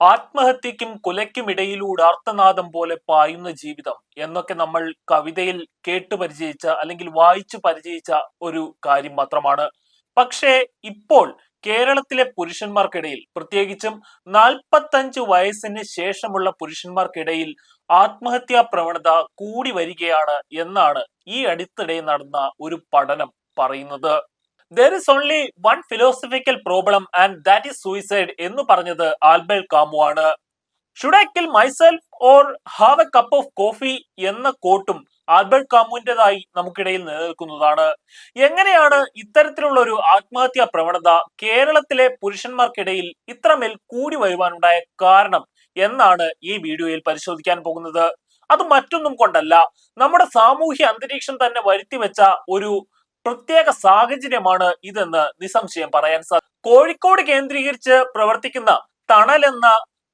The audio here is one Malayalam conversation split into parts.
ആത്മഹത്യക്കും കൊലയ്ക്കുമിടയിലൂടെ അർത്ഥനാദം പോലെ പായുന്ന ജീവിതം എന്നൊക്കെ നമ്മൾ കവിതയിൽ കേട്ടു പരിചയിച്ച അല്ലെങ്കിൽ വായിച്ചു പരിചയിച്ച ഒരു കാര്യം മാത്രമാണ്. പക്ഷേ ഇപ്പോൾ കേരളത്തിലെ പുരുഷന്മാർക്കിടയിൽ പ്രത്യേകിച്ചും നാൽപ്പത്തഞ്ച് വയസ്സിന് ശേഷമുള്ള പുരുഷന്മാർക്കിടയിൽ ആത്മഹത്യാ പ്രവണത കൂടി വരികയാണ് എന്നാണ് ഈ അടുത്തിടെ നടന്ന ഒരു പഠനം പറയുന്നത്. There is only one philosophical problem and that is suicide എന്ന് പറഞ്ഞത് ആൽബർട്ട് കാമു ആണ്. Should I kill myself or have a cup of coffee എന്ന കോട്ടും ആൽബർട്ട് കാമുവിന്റെതായി നമുക്കിടയിൽ നിലനിൽക്കുന്നതാണ്. എങ്ങനെയാണ് ഇത്തരത്തിലുള്ള ഒരു ആത്മഹത്യാ പ്രവണത കേരളത്തിലെ പുരുഷന്മാർക്കിടയിൽ ഇത്രമേൽ കൂടി വരുവാനുണ്ടായ കാരണം എന്നാണ് ഈ വീഡിയോയിൽ പരിശോധിക്കാൻ പോകുന്നത്. അത് മറ്റൊന്നും കൊണ്ടല്ല. നമ്മുടെ സാമൂഹ്യ അന്തരീക്ഷം തന്നെ വരുത്തി വെച്ച ഒരു പ്രത്യേക സാഹചര്യമാണ് ഇതെന്ന് നിസ്സംശയം പറയാൻ സാധിക്കും കോഴിക്കോട് കേന്ദ്രീകരിച്ച് പ്രവർത്തിക്കുന്ന തണൽ എന്ന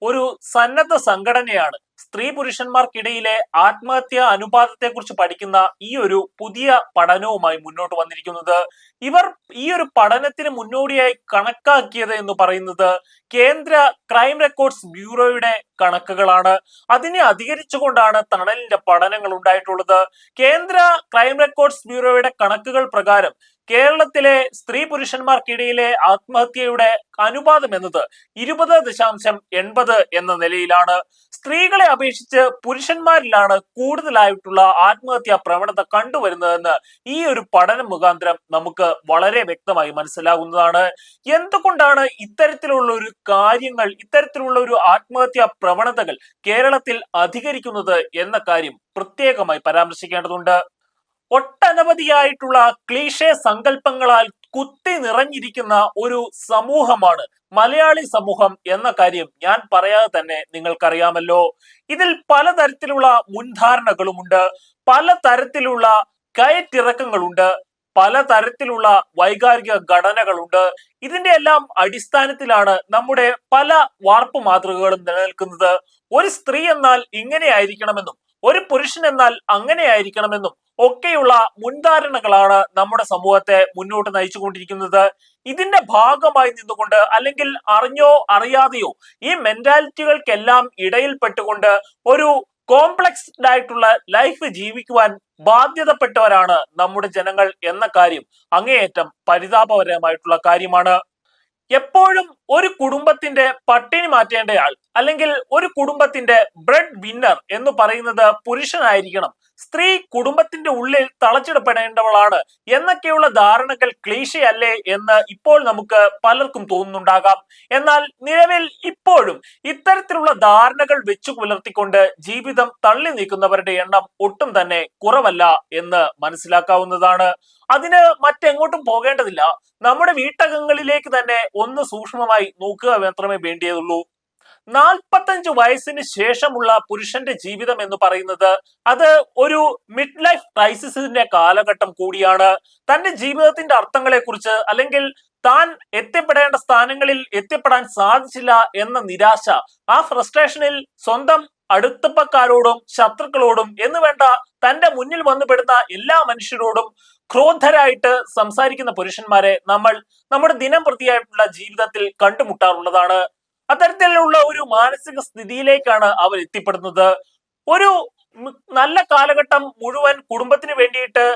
ഒരു സന്നദ്ധ സംഘടനയാണ് സ്ത്രീ പുരുഷന്മാർക്കിടയിലെ ആത്മഹത്യ അനുപാതത്തെ കുറിച്ച് പഠിക്കുന്ന ഈ ഒരു പുതിയ പഠനവുമായി മുന്നോട്ട് വന്നിരിക്കുന്നത്. ഇവർ ഈ ഒരു പഠനത്തിന് മുന്നോടിയായി കണക്കാക്കിയത് എന്ന് പറയുന്നത് കേന്ദ്ര ക്രൈം റെക്കോർഡ്സ് ബ്യൂറോയുടെ കണക്കുകളാണ്. അതിനെ അധികരിച്ചുകൊണ്ടാണ് തണലിന്റെ പഠനങ്ങൾ ഉണ്ടായിട്ടുള്ളത്. കേന്ദ്ര ക്രൈം റെക്കോർഡ്സ് ബ്യൂറോയുടെ കണക്കുകൾ പ്രകാരം കേരളത്തിലെ സ്ത്രീ പുരുഷന്മാർക്കിടയിലെ ആത്മഹത്യയുടെ അനുപാതം എന്നത് ഇരുപത് ദശാംശം എൺപത് എന്ന നിലയിലാണ്. സ്ത്രീകളെ അപേക്ഷിച്ച് പുരുഷന്മാരിലാണ് കൂടുതലായിട്ടുള്ള ആത്മഹത്യാ പ്രവണത കണ്ടുവരുന്നതെന്ന് ഈ ഒരു പഠനം മുഖാന്തരം നമുക്ക് വളരെ വ്യക്തമായി മനസ്സിലാകുന്നതാണ് എന്തുകൊണ്ടാണ് ഇത്തരത്തിലുള്ള ഒരു കാര്യങ്ങൾ ഇത്തരത്തിലുള്ള ഒരു ആത്മഹത്യാ പ്രവണതകൾ കേരളത്തിൽ അധികരിക്കുന്നത് എന്ന കാര്യം പ്രത്യേകമായി പരാമർശിക്കേണ്ടതുണ്ട്. ഒട്ടനവധിയായിട്ടുള്ള ക്ലീഷേ സങ്കല്പങ്ങളാൽ കുത്തി നിറഞ്ഞിരിക്കുന്ന ഒരു സമൂഹമാണ് മലയാളി സമൂഹം എന്ന കാര്യം ഞാൻ പറയാതെ തന്നെ നിങ്ങൾക്കറിയാമല്ലോ. ഇതിൽ പലതരത്തിലുള്ള മുൻധാരണകളുമുണ്ട് പലതരത്തിലുള്ള കയറ്റിറക്കങ്ങളുണ്ട് പലതരത്തിലുള്ള വൈകാരിക ഘടനകളുണ്ട്. ഇതിന്റെ എല്ലാം അടിസ്ഥാനത്തിലാണ് നമ്മുടെ പല വാർപ്പ് മാതൃകകളും നിലനിൽക്കുന്നത്. ഒരു സ്ത്രീ എന്നാൽ ഇങ്ങനെ ആയിരിക്കണമെന്നും ഒരു പുരുഷൻ എന്നാൽ അങ്ങനെ ആയിരിക്കണമെന്നും ഒക്കെയുള്ള മുൻധാരണകളാണ് നമ്മുടെ സമൂഹത്തെ മുന്നോട്ട് നയിച്ചുകൊണ്ടിരിക്കുന്നത്. ഇതിന്റെ ഭാഗമായി നിന്നുകൊണ്ട് അല്ലെങ്കിൽ അറിഞ്ഞോ അറിയാതെയോ ഈ മെന്റാലിറ്റികൾക്കെല്ലാം ഇടയിൽപ്പെട്ടുകൊണ്ട് ഒരു കോംപ്ലക്സ്ഡ് ആയിട്ടുള്ള ലൈഫ് ജീവിക്കുവാൻ ബാധ്യതപ്പെട്ടവരാണ് നമ്മുടെ ജനങ്ങൾ എന്ന കാര്യം അങ്ങേയറ്റം പരിതാപകരമായിട്ടുള്ള കാര്യമാണ്. എപ്പോഴും ഒരു കുടുംബത്തിന്റെ പട്ടിണി മാറ്റേണ്ടയാൾ അല്ലെങ്കിൽ ഒരു കുടുംബത്തിന്റെ ബ്രെഡ് വിന്നർ എന്ന് പറയുന്നത് പുരുഷനായിരിക്കണം. സ്ത്രീ കുടുംബത്തിന്റെ ഉള്ളിൽ തളച്ചിടപ്പെടേണ്ടവളാണ് എന്നൊക്കെയുള്ള ധാരണകൾ ക്ലീശയല്ലേ എന്ന് ഇപ്പോൾ നമുക്ക് പലർക്കും തോന്നുന്നുണ്ടാകാം. എന്നാൽ നിലവിൽ ഇപ്പോഴും ഇത്തരത്തിലുള്ള ധാരണകൾ വെച്ചു പുലർത്തിക്കൊണ്ട് ജീവിതം തള്ളി നീക്കുന്നവരുടെ എണ്ണം ഒട്ടും തന്നെ കുറവല്ല എന്ന് മനസ്സിലാക്കാവുന്നതാണ്. അതിന് മറ്റെങ്ങോട്ടും പോകേണ്ടതില്ല. നമ്മുടെ വീട്ടകങ്ങളിലേക്ക് തന്നെ ഒന്ന് സൂക്ഷ്മമായി നോക്കുക മാത്രമേ വേണ്ടിയതുള്ളൂ. നാൽപ്പത്തഞ്ച് വയസ്സിന് ശേഷമുള്ള പുരുഷന്റെ ജീവിതം എന്ന് പറയുന്നത് അത് ഒരു മിഡ് ലൈഫ് ക്രൈസിസിന്റെ കാലഘട്ടം കൂടിയാണ്. തന്റെ ജീവിതത്തിന്റെ അർത്ഥങ്ങളെ കുറിച്ച് അല്ലെങ്കിൽ താൻ എത്തിപ്പെടേണ്ട സ്ഥാനങ്ങളിൽ എത്തിപ്പെടാൻ സാധിച്ചില്ല എന്ന നിരാശ ആ ഫ്രസ്ട്രേഷനിൽ സ്വന്തം അടുത്തപ്പക്കാരോടും ശത്രുക്കളോടും എന്ന് വേണ്ട തന്റെ മുന്നിൽ വന്നുപെടുന്ന എല്ലാ മനുഷ്യരോടും ക്രോധരായിട്ട് സംസാരിക്കുന്ന പുരുഷന്മാരെ നമ്മൾ നമ്മുടെ ദിനം പ്രതിയായിട്ടുള്ള ജീവിതത്തിൽ കണ്ടുമുട്ടാറുള്ളതാണ്. അത്തരത്തിലുള്ള ഒരു മാനസിക സ്ഥിതിയിലേക്കാണ് അവർ എത്തിപ്പെടുന്നത്. ഒരു നല്ല കാലഘട്ടം മുഴുവൻ കുടുംബത്തിന് വേണ്ടിയിട്ട്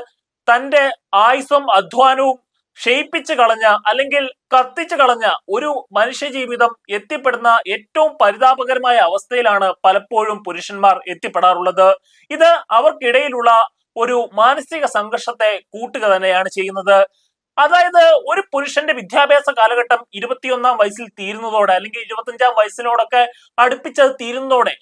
തന്റെ ആയുസ്സും അധ്വാനവും ക്ഷയിപ്പിച്ച് കളഞ്ഞ അല്ലെങ്കിൽ കത്തിച്ചു കളഞ്ഞ ഒരു മനുഷ്യ ജീവിതം എത്തിപ്പെടുന്ന ഏറ്റവും പരിതാപകരമായ അവസ്ഥയിലാണ് പലപ്പോഴും പുരുഷന്മാർ എത്തിപ്പെടാറുള്ളത്. ഇത് അവർക്കിടയിലുള്ള ഒരു മാനസിക സംഘർഷത്തെ കൂട്ടുക തന്നെയാണ് ചെയ്യുന്നത്. അതായത് ഒരു പുരുഷന്റെ വിദ്യാഭ്യാസ കാലഘട്ടം ഇരുപത്തിയൊന്നാം വയസ്സിൽ തീരുന്നതോടെ അല്ലെങ്കിൽ ഇരുപത്തിയഞ്ചാം വയസ്സിനോടൊക്കെ അടുപ്പിച്ചത് തീരുന്നതോടെ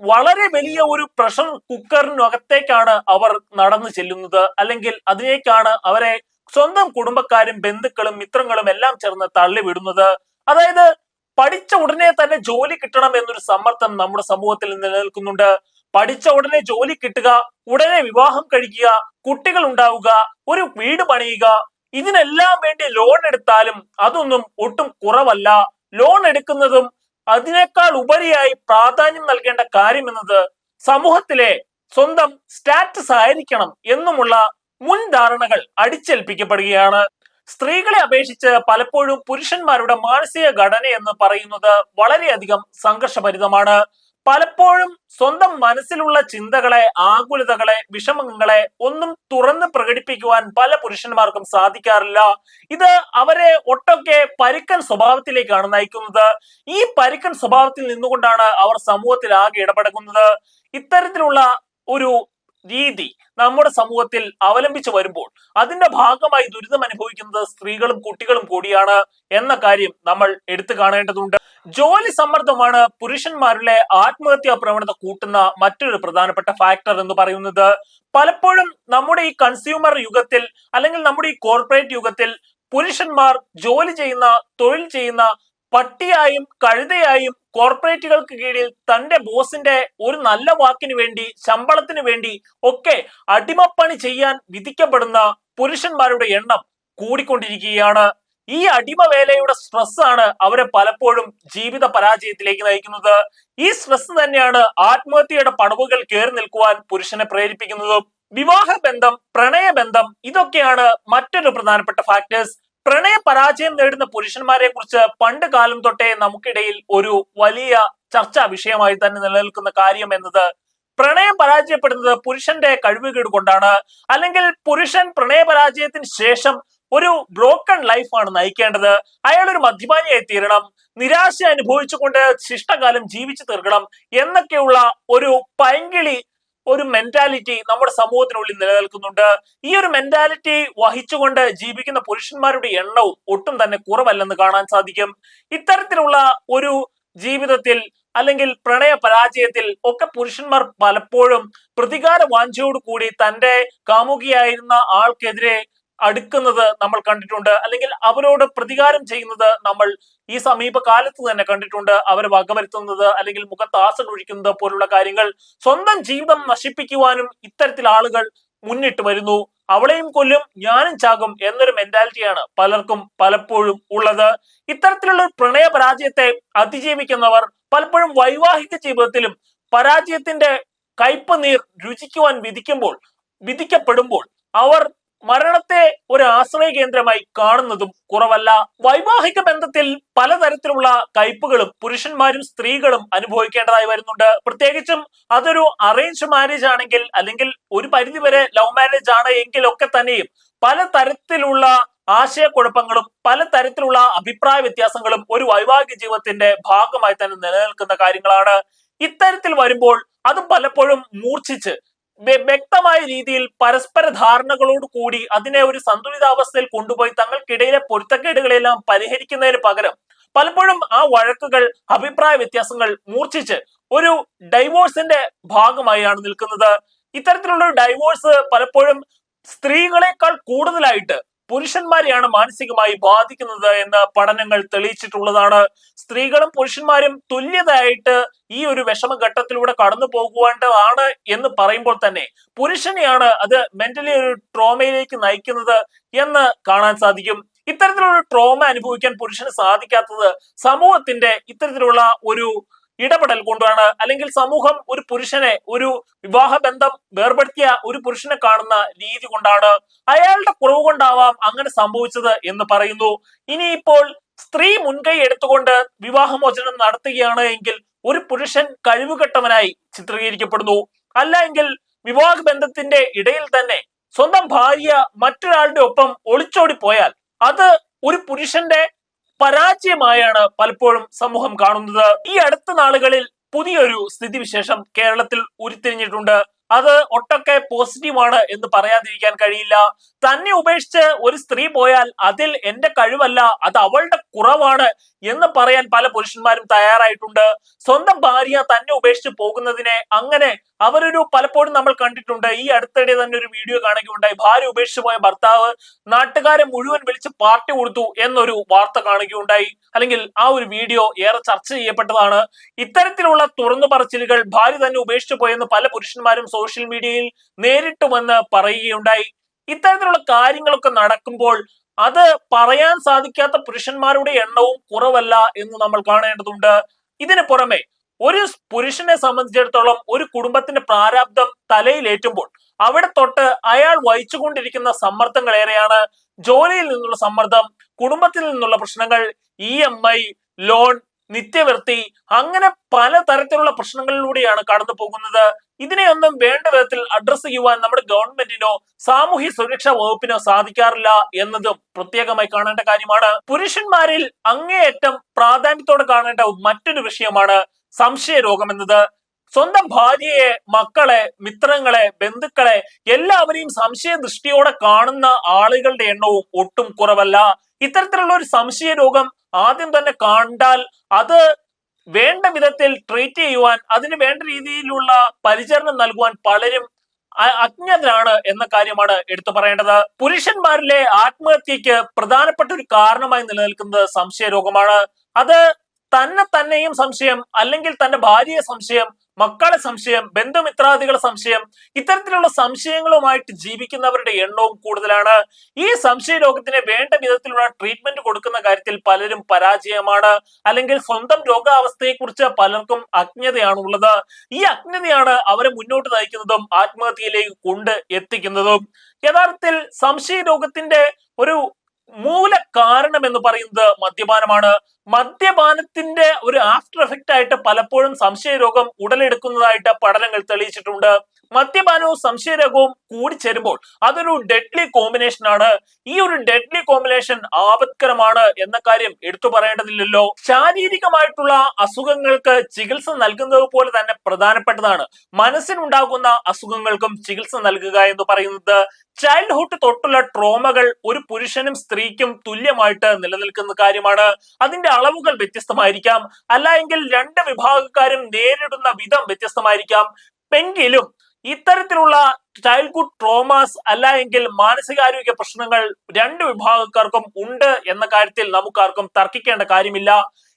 വളരെ വലിയ ഒരു പ്രഷർ കുക്കറിനകത്തേക്കാണ് അവർ നടന്നു ചെല്ലുന്നത്. അല്ലെങ്കിൽ അതിലേക്കാണ് അവരെ സ്വന്തം കുടുംബക്കാരും ബന്ധുക്കളും മിത്രങ്ങളും എല്ലാം ചേർന്ന് തള്ളിവിടുന്നത്. അതായത് പഠിച്ച ഉടനെ തന്നെ ജോലി കിട്ടണം എന്നൊരു സമ്മർദ്ദം നമ്മുടെ സമൂഹത്തിൽ നിലനിൽക്കുന്നുണ്ട്. പഠിച്ച ഉടനെ ജോലി കിട്ടുക ഉടനെ വിവാഹം കഴിക്കുക കുട്ടികൾ ഉണ്ടാവുക ഒരു വീട് പണിയുക ഇതിനെല്ലാം വേണ്ടി ലോൺ എടുത്താലും അതൊന്നും ഒട്ടും കുറവല്ല. ലോൺ എടുക്കുന്നതും അതിനേക്കാൾ ഉപരിയായി പ്രാധാന്യം നൽകേണ്ട കാര്യം എന്നത് സമൂഹത്തിലെ സ്വന്തം സ്റ്റാറ്റസ് ആയിരിക്കണം എന്നുമുള്ള മുൻധാരണകൾ അടിച്ചേൽപ്പിക്കപ്പെടുകയാണ്. സ്ത്രീകളെ അപേക്ഷിച്ച് പലപ്പോഴും പുരുഷന്മാരുടെ മാനസിക ഘടന എന്ന് പറയുന്നത് വളരെയധികം സംഘർഷഭരിതമാണ്. പലപ്പോഴും സ്വന്തം മനസ്സിലുള്ള ചിന്തകളെ ആകുലതകളെ വിഷമങ്ങളെ ഒന്നും തുറന്ന് പ്രകടിപ്പിക്കുവാൻ പല പുരുഷന്മാർക്കും സാധിക്കാറില്ല. ഇത് അവരെ ഒട്ടൊക്കെ പരുക്കൻ സ്വഭാവത്തിലേക്കാണ് നയിക്കുന്നത്. ഈ പരുക്കൻ സ്വഭാവത്തിൽ നിന്നുകൊണ്ടാണ് അവർ സമൂഹത്തിൽ ആകെ ഇടപെടുന്നത് ഇത്തരത്തിലുള്ള ഒരു രീതി നമ്മുടെ സമൂഹത്തിൽ അവലംബിച്ചു വരുമ്പോൾ അതിന്റെ ഭാഗമായി ദുരിതം അനുഭവിക്കുന്നത് സ്ത്രീകളും കുട്ടികളും കൂടിയാണ് എന്ന കാര്യം നമ്മൾ എടുത്തു കാണേണ്ടതുണ്ട്. ജോലി സമ്മർദ്ദമാണ് പുരുഷന്മാരുടെ ആത്മഹത്യാ പ്രവണത കൂട്ടുന്ന മറ്റൊരു പ്രധാനപ്പെട്ട ഫാക്ടർ എന്ന് പറയുന്നത്. പലപ്പോഴും നമ്മുടെ ഈ കൺസ്യൂമർ യുഗത്തിൽ അല്ലെങ്കിൽ നമ്മുടെ ഈ കോർപ്പറേറ്റ് യുഗത്തിൽ പുരുഷന്മാർ ജോലി ചെയ്യുന്ന തൊഴിൽ ചെയ്യുന്ന പട്ടിയായും കഴുതയായും കോർപ്പറേറ്റുകൾക്ക് കീഴിൽ തന്റെ ബോസിന്റെ ഒരു നല്ല വാക്കിന് വേണ്ടി ശമ്പളത്തിന് വേണ്ടി ഒക്കെ അടിമപ്പണി ചെയ്യാൻ വിധിക്കപ്പെടുന്ന പുരുഷന്മാരുടെ എണ്ണം കൂടിക്കൊണ്ടിരിക്കുകയാണ്. ഈ അടിമവേലയുടെ സ്ട്രെസ് ആണ് അവരെ പലപ്പോഴും ജീവിത പരാജയത്തിലേക്ക് നയിക്കുന്നത്. ഈ സ്ട്രെസ് തന്നെയാണ് ആത്മഹത്യയുടെ പടവുകൾ കയറി നിൽക്കുവാൻ പുരുഷനെ പ്രേരിപ്പിക്കുന്നത്. വിവാഹ ബന്ധം പ്രണയബന്ധം ഇതൊക്കെയാണ് മറ്റൊരു പ്രധാനപ്പെട്ട ഫാക്ടേഴ്സ് പ്രണയ പരാജയം നേടുന്ന പുരുഷന്മാരെ കുറിച്ച് പണ്ട് കാലം തൊട്ടേ നമുക്കിടയിൽ ഒരു വലിയ ചർച്ചാ വിഷയമായി തന്നെ നിലനിൽക്കുന്ന കാര്യം എന്നത് പ്രണയം പരാജയപ്പെടുന്നത് പുരുഷന്റെ കഴിവുകേട് കൊണ്ടാണ്. അല്ലെങ്കിൽ പുരുഷൻ പ്രണയ പരാജയത്തിന് ശേഷം ഒരു ബ്രോക്കൺ ലൈഫാണ് നയിക്കേണ്ടത്. അയാൾ ഒരു മദ്യപാനിയായി തീരണം നിരാശ അനുഭവിച്ചുകൊണ്ട് ശിഷ്ടകാലം ജീവിച്ചു തീർക്കണം എന്നൊക്കെയുള്ള ഒരു പൈങ്കിളി ഒരു മെന്റാലിറ്റി നമ്മുടെ സമൂഹത്തിനുള്ളിൽ നിലനിൽക്കുന്നുണ്ട്. ഈ ഒരു മെന്റാലിറ്റി വഹിച്ചുകൊണ്ട് ജീവിക്കുന്ന പുരുഷന്മാരുടെ എണ്ണവും ഒട്ടും തന്നെ കുറവല്ലെന്ന് കാണാൻ സാധിക്കും. ഇത്തരത്തിലുള്ള ഒരു ജീവിതത്തിൽ അല്ലെങ്കിൽ പ്രണയ പരാജയത്തിൽ ഒക്കെ പുരുഷന്മാർ പലപ്പോഴും പ്രതികാര വാഞ്ചയോട് കൂടി തന്റെ കാമുകിയായിരുന്ന ആൾക്കെതിരെ അടുക്കുന്നത് നമ്മൾ കണ്ടിട്ടുണ്ട്. അല്ലെങ്കിൽ അവരോട് പ്രതികാരം ചെയ്യുന്നത് നമ്മൾ ഈ സമീപകാലത്ത് തന്നെ കണ്ടിട്ടുണ്ട്. അവരെ വകവരുത്തുന്നത് അല്ലെങ്കിൽ മുഖത്ത് ആസൻ ഒഴിക്കുന്നത് പോലുള്ള കാര്യങ്ങൾ സ്വന്തം ജീവിതം നശിപ്പിക്കുവാനും ഇത്തരത്തിൽ ആളുകൾ മുന്നിട്ട് വരുന്നു. അവളെയും കൊല്ലും ഞാനും ചാകും എന്നൊരു മെന്റാലിറ്റിയാണ് പലർക്കും പലപ്പോഴും ഉള്ളത്. ഇത്തരത്തിലുള്ള പ്രണയ പരാജയത്തെ അതിജീവിക്കുന്നവർ പലപ്പോഴും വൈവാഹിക ജീവിതത്തിലും പരാജയത്തിന്റെ കയ്പ് നീർ രുചിക്കുവാൻ വിധിക്കുമ്പോൾ വിധിക്കപ്പെടുമ്പോൾ അവർ മരണത്തെ ഒരു ആശ്രയ കേന്ദ്രമായി കാണുന്നതും കുറവല്ല. വൈവാഹിക ബന്ധത്തിൽ പലതരത്തിലുള്ള കയ്പുകളും പുരുഷന്മാരും സ്ത്രീകളും അനുഭവിക്കേണ്ടതായി വരുന്നുണ്ട്. പ്രത്യേകിച്ചും അതൊരു അറേഞ്ച് മാരേജ് ആണെങ്കിൽ അല്ലെങ്കിൽ ഒരു പരിധിവരെ ലവ് മാരേജ് ആണ് എങ്കിലൊക്കെ തന്നെയും പലതരത്തിലുള്ള ആശയക്കുഴപ്പങ്ങളും പലതരത്തിലുള്ള അഭിപ്രായ വ്യത്യാസങ്ങളും ഒരു വൈവാഹിക ജീവിതത്തിന്റെ ഭാഗമായി തന്നെ നിലനിൽക്കുന്ന കാര്യങ്ങളാണ്. ഇത്തരത്തിൽ വരുമ്പോൾ അത് പലപ്പോഴും മൂർച്ഛിച്ച് വ്യക്തമായ രീതിയിൽ പരസ്പര ധാരണകളോട് കൂടി അതിനെ ഒരു സന്തുലിതാവസ്ഥയിൽ കൊണ്ടുപോയി തങ്ങൾക്കിടയിലെ പൊരുത്തക്കേടുകളെല്ലാം പരിഹരിക്കുന്നതിന് പകരം പലപ്പോഴും ആ വഴക്കുകൾ അഭിപ്രായ വ്യത്യാസങ്ങൾ മൂർച്ഛിച്ച് ഒരു ഡൈവോഴ്സിന്റെ ഭാഗമായാണ് നിൽക്കുന്നത്. ഇത്തരത്തിലുള്ള ഡൈവോഴ്സ് പലപ്പോഴും സ്ത്രീകളെക്കാൾ കൂടുതലായിട്ട് പുരുഷന്മാരെയാണ് മാനസികമായി ബാധിക്കുന്നത് എന്ന് പഠനങ്ങൾ തെളിയിച്ചിട്ടുള്ളതാണ്. സ്ത്രീകളും പുരുഷന്മാരും തുല്യതയായിട്ട് ഈ ഒരു വിഷമഘട്ടത്തിലൂടെ കടന്നു പോകുവേണ്ടതാണ് എന്ന് പറയുമ്പോൾ തന്നെ പുരുഷനെയാണ് അത് മെന്റലി ഒരു ട്രോമയിലേക്ക് നയിക്കുന്നത് എന്ന് കാണാൻ സാധിക്കും. ഇത്തരത്തിലുള്ള ട്രോമ അനുഭവിക്കാൻ പുരുഷന് സാധിക്കാത്തത് സമൂഹത്തിന്റെ ഇത്തരത്തിലുള്ള ഒരു ഇടപെടൽ കൊണ്ടാണ്. അല്ലെങ്കിൽ സമൂഹം ഒരു പുരുഷനെ ഒരു വിവാഹ ബന്ധം വേർപെടുത്തിയ ഒരു പുരുഷനെ കാണുന്ന രീതി കൊണ്ടാണ് അയാളുടെ കുറവ് കൊണ്ടാവാം അങ്ങനെ സംഭവിച്ചത് എന്ന് പറയുന്നു. ഇനിയിപ്പോൾ സ്ത്രീ മുൻകൈ എടുത്തുകൊണ്ട് വിവാഹമോചനം നടത്തുകയാണ് എങ്കിൽ ഒരു പുരുഷൻ കഴിവുകെട്ടവനായി ചിത്രീകരിക്കപ്പെടുന്നു. അല്ല എങ്കിൽ വിവാഹ ബന്ധത്തിന്റെ ഇടയിൽ തന്നെ സ്വന്തം ഭാര്യ മറ്റൊരാളുടെ ഒപ്പം ഒളിച്ചോടി പോയാൽ അത് ഒരു പുരുഷന്റെ പരാജയമായാണ് പലപ്പോഴും സമൂഹം കാണുന്നത്. ഈ അടുത്ത നാളുകളിൽ പുതിയൊരു സ്ഥിതിവിശേഷം കേരളത്തിൽ ഉരുത്തിരിഞ്ഞിട്ടുണ്ട്. അത് ഒട്ടൊക്കെ പോസിറ്റീവാണ് എന്ന് പറയാതിരിക്കാൻ കഴിയില്ല. തന്നെ ഉപേക്ഷിച്ച് ഒരു സ്ത്രീ പോയാൽ അതിൽ എന്റെ കഴിവല്ല അത് അവളുടെ കുറവാണ് എന്ന് പറയാൻ പല പുരുഷന്മാരും തയ്യാറായിട്ടുണ്ട്. സ്വന്തം ഭാര്യ തന്നെ ഉപേക്ഷിച്ച് പോകുന്നതിനെ അങ്ങനെ അവരൊരു പലപ്പോഴും നമ്മൾ കണ്ടിട്ടുണ്ട്. ഈ അടുത്തിടെ തന്നെ ഒരു വീഡിയോ കാണുകയുണ്ടായി. ഭാര്യ ഉപേക്ഷിച്ചു പോയ ഭർത്താവ് നാട്ടുകാരെ മുഴുവൻ വിളിച്ച് പാർട്ടി കൊടുത്തു എന്നൊരു വാർത്ത കാണുകയുണ്ടായി. അല്ലെങ്കിൽ ആ ഒരു വീഡിയോ ഏറെ ചർച്ച ചെയ്യപ്പെട്ടതാണ്. ഇത്തരത്തിലുള്ള തുറന്നു പറച്ചിലുകൾ ഭാര്യ തന്നെ ഉപേക്ഷിച്ചു പോയെന്ന് പല പുരുഷന്മാരും സോഷ്യൽ മീഡിയയിൽ നേരിട്ടുമെന്ന് പറയുകയുണ്ടായി. ഇത്തരത്തിലുള്ള കാര്യങ്ങളൊക്കെ നടക്കുമ്പോൾ അത് പറയാൻ സാധിക്കാത്ത പുരുഷന്മാരുടെ എണ്ണവും കുറവല്ല എന്ന് നമ്മൾ കാണേണ്ടതുണ്ട്. ഇതിന് പുറമെ ഒരു പുരുഷനെ സംബന്ധിച്ചിടത്തോളം ഒരു കുടുംബത്തിന്റെ പ്രാരാബ്ദം തലയിലേറ്റുമ്പോൾ അവിടെ തൊട്ട് അയാൾ വഹിച്ചുകൊണ്ടിരിക്കുന്ന സമ്മർദ്ദങ്ങൾ ഏറെയാണ്. ജോലിയിൽ നിന്നുള്ള സമ്മർദ്ദം കുടുംബത്തിൽ നിന്നുള്ള പ്രശ്നങ്ങൾ ഇ എം ഐ ലോൺ നിത്യവൃത്തി അങ്ങനെ പല തരത്തിലുള്ള പ്രശ്നങ്ങളിലൂടെയാണ് കടന്നു പോകുന്നത്. ഇതിനെയൊന്നും വേണ്ട വിധത്തിൽ അഡ്രസ്സ് ചെയ്യുവാൻ നമ്മുടെ ഗവൺമെന്റിനോ സാമൂഹ്യ സുരക്ഷാ വകുപ്പിനോ സാധിക്കാറില്ല എന്നതും പ്രത്യേകമായി കാണേണ്ട കാര്യമാണ്. പുരുഷന്മാരിൽ അങ്ങേയറ്റം പ്രാധാന്യത്തോടെ കാണേണ്ട മറ്റൊരു വിഷയമാണ് സംശയ രോഗം എന്നത് സ്വന്തം ഭാര്യയെ മക്കളെ മിത്രങ്ങളെ ബന്ധുക്കളെ എല്ലാവരെയും സംശയ ദൃഷ്ടിയോടെ കാണുന്ന ആളുകളുടെ എണ്ണവും ഒട്ടും കുറവല്ല. ഇത്തരത്തിലുള്ള ഒരു സംശയ രോഗം ആദ്യം തന്നെ കണ്ടാൽ അത് വേണ്ട വിധത്തിൽ ട്രീറ്റ് ചെയ്യുവാൻ അതിന് വേണ്ട രീതിയിലുള്ള പരിചരണം നൽകുവാൻ പലരും അജ്ഞതരാണ് എന്ന കാര്യമാണ് എടുത്തു പറയേണ്ടത്. പുരുഷന്മാരിലെ ആത്മഹത്യക്ക് പ്രധാനപ്പെട്ട ഒരു കാരണമായി നിലനിൽക്കുന്നത് സംശയ രോഗമാണ് അത് തന്നെ തന്നെയും സംശയം അല്ലെങ്കിൽ തന്റെ ഭാര്യയെ സംശയം മക്കളെ സംശയം ബന്ധുമിത്രാദികളെ സംശയം ഇത്തരത്തിലുള്ള സംശയങ്ങളുമായിട്ട് ജീവിക്കുന്നവരുടെ എണ്ണവും കൂടുതലാണ്. ഈ സംശയ രോഗത്തിന് വേണ്ട വിധത്തിലുള്ള ട്രീറ്റ്മെന്റ് കൊടുക്കുന്ന കാര്യത്തിൽ പലരും പരാജയമാണ്. അല്ലെങ്കിൽ സ്വന്തം രോഗാവസ്ഥയെക്കുറിച്ച് പലർക്കും അജ്ഞതയാണ് ഉള്ളത് ഈ അജ്ഞതയാണ് അവരെ മുന്നോട്ട് നയിക്കുന്നതും ആത്മഹത്യയിലേക്ക് കൊണ്ട് എത്തിക്കുന്നതും. യഥാർത്ഥത്തിൽ സംശയ രോഗത്തിന്റെ ഒരു മൂല കാരണം എന്ന് പറയുന്നത് മദ്യപാനമാണ്. മദ്യപാനത്തിന്റെ ഒരു ആഫ്റ്റർ എഫക്റ്റ് ആയിട്ട് പലപ്പോഴും സംശയരോഗം ഉടലെടുക്കുന്നതായിട്ട് പഠനങ്ങൾ തെളിയിച്ചിട്ടുണ്ട്. മദ്യപാനവും സംശയരോഗവും കൂടിച്ചേരുമ്പോൾ അതൊരു ഡെഡ്ലി കോമ്പിനേഷൻ ആണ്. ഈ ഒരു ഡെഡ്ലി കോമ്പിനേഷൻ ആപത്കരമാണ് എന്ന കാര്യം എടുത്തു പറയേണ്ടതില്ലല്ലോ. ശാരീരികമായിട്ടുള്ള അസുഖങ്ങൾക്ക് ചികിത്സ നൽകുന്നത് പോലെ തന്നെ പ്രധാനപ്പെട്ടതാണ്. മനസ്സിനുണ്ടാകുന്ന അസുഖങ്ങൾക്കും ചികിത്സ നൽകുക എന്ന് പറയുന്നത് ചൈൽഡ്ഹുഡ് തൊട്ടുള്ള ട്രോമകൾ ഒരു പുരുഷനും സ്ത്രീക്കും തുല്യമായിട്ട് നിലനിൽക്കുന്ന കാര്യമാണ്. അതിന്റെ അളവുകൾ വ്യത്യസ്തമായിരിക്കാം. അല്ല എങ്കിൽ രണ്ട് വിഭാഗക്കാരും നേരിടുന്ന വിധം വ്യത്യസ്തമായിരിക്കാം. എങ്കിലും ഇത്തരത്തിലുള്ള ചൈൽഡ്ഹുഡ് ട്രോമാസ് അല്ല എങ്കിൽ മാനസികാരോഗ്യ പ്രശ്നങ്ങൾ രണ്ട് വിഭാഗക്കാർക്കും ഉണ്ട് എന്ന കാര്യത്തിൽ നമുക്കാർക്കും തർക്കിക്കേണ്ട കാര്യമില്ല.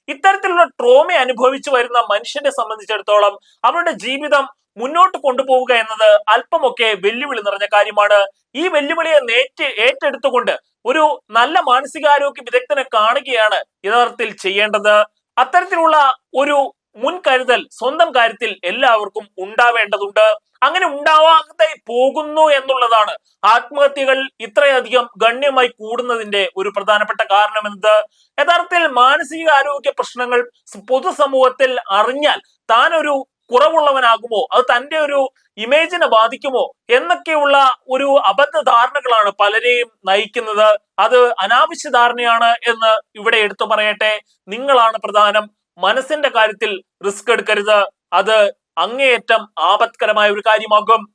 ഇത്തരത്തിലുള്ള ട്രോമ അനുഭവിച്ചു വരുന്ന മനുഷ്യനെ സംബന്ധിച്ചിടത്തോളം അവരുടെ ജീവിതം മുന്നോട്ട് കൊണ്ടുപോവുക എന്നത് അല്പമൊക്കെ വെല്ലുവിളി നിറഞ്ഞ കാര്യമാണ്. ഈ വെല്ലുവിളിയെ നേറ്റ് ഏറ്റെടുത്തുകൊണ്ട് ഒരു നല്ല മാനസികാരോഗ്യ വിദഗ്ധനെ കാണുകയാണ് യഥാർത്ഥത്തിൽ ചെയ്യേണ്ടത്. അത്തരത്തിലുള്ള ഒരു മുൻകരുതൽ സ്വന്തം കാര്യത്തിൽ എല്ലാവർക്കും ഉണ്ടാവേണ്ടതുണ്ട്. അങ്ങനെ ഉണ്ടാവാതെ പോകുന്നു എന്നുള്ളതാണ്. ആത്മഹത്യകൾ ഇത്രയധികം ഗണ്യമായി കൂടുന്നതിന്റെ ഒരു പ്രധാനപ്പെട്ട കാരണം എന്നത്. യഥാർത്ഥത്തിൽ മാനസിക ആരോഗ്യ പ്രശ്നങ്ങൾ പൊതുസമൂഹത്തിൽ അറിഞ്ഞാൽ താൻ ഒരു കുറവുള്ളവനാകുമോ? അത് തന്റെ ഒരു ഇമേജിനെ ബാധിക്കുമോ? എന്നൊക്കെയുള്ള ഒരു അബദ്ധ ധാരണകളാണ് പലരെയും നയിക്കുന്നത്. അത് അനാവശ്യ ധാരണയാണ് എന്ന് ഇവിടെ എടുത്തു പറയട്ടെ. നിങ്ങളാണ് പ്രധാനം മനസ്സിന്റെ കാര്യത്തിൽ റിസ്ക് എടുക്കരുത്. അത് അങ്ങേയറ്റം ആപത്കരമായ ഒരു കാര്യമാകും.